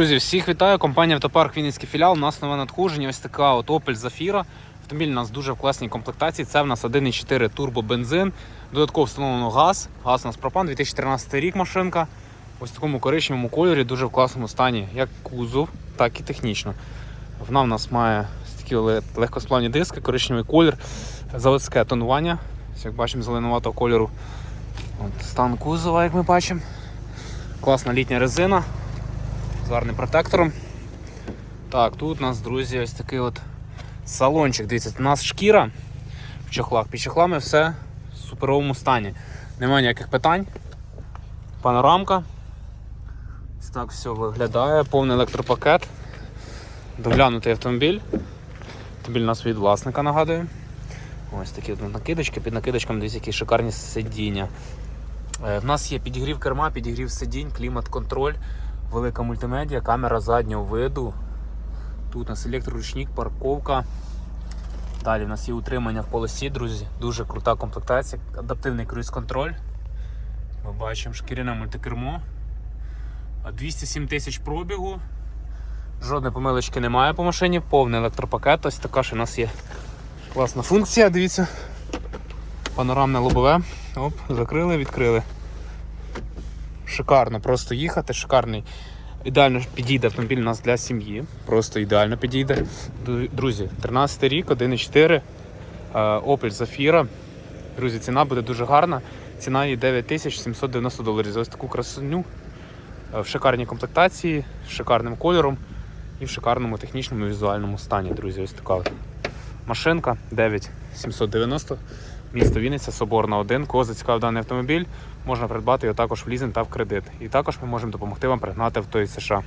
Друзі, всіх вітаю. Компанія Автопарк Вінницький філіал. У нас нове надходження. Ось така от Opel Zafira. Автомобіль у нас дуже в класній комплектації. Це в нас 1,4 турбобензин. Додатково встановлено газ. Газ у нас пропан, 2013 рік машинка. Ось в такому коричневому кольорі, дуже в класному стані, як кузов, так і технічно. Вона в нас має такі легкосплавні диски, коричневий колір, заводське тонування. Ось Як бачимо, зеленуватого кольору. От, стан кузова, як ми бачимо. Класна літня резина з гарним протектором. Так, тут у нас, друзі, ось такий от салончик. Дивіться, у нас шкіра в чохлах. Під чохлами все в суперовому стані. Немає ніяких питань. Панорамка. Ось так все виглядає, повний електропакет. Доглянутий автомобіль. Автомобіль у нас від власника нагадую. Ось такі от накидочки, під накидочками дивіться, які шикарні сидіння. Е, В нас є підігрів керма, підігрів сидінь, клімат-контроль, велика мультимедіа, камера заднього виду. Тут у нас електроручник, парковка. Далі в нас є утримання в полосі, друзі. Дуже крута комплектація, адаптивний круїз-контроль. Ми бачимо шкіряне мультикермо. 207 тисяч пробігу. Жодної помилочки немає по машині, повний електропакет. Ось така ж у нас є класна функція, дивіться. Панорамне лобове. Оп, закрили, відкрили. Шикарно просто їхати, шикарний. Ідеально підійде автомобіль у нас для сім'ї. Просто ідеально підійде. Друзі, 13 рік, 1,4 е, Opel Zafira. Друзі, ціна буде дуже гарна. Ціна її 9790 доларів. За ось таку красуню е, в шикарній комплектації, з шикарним кольором і в шикарному технічному візуальному стані. Друзі, ось така машинка 9790. Місто Вінниця, Соборна 1. Кого зацікавив даний автомобіль, можна придбати його також в лізинг та в кредит. І також ми можемо допомогти вам пригнати авто із США.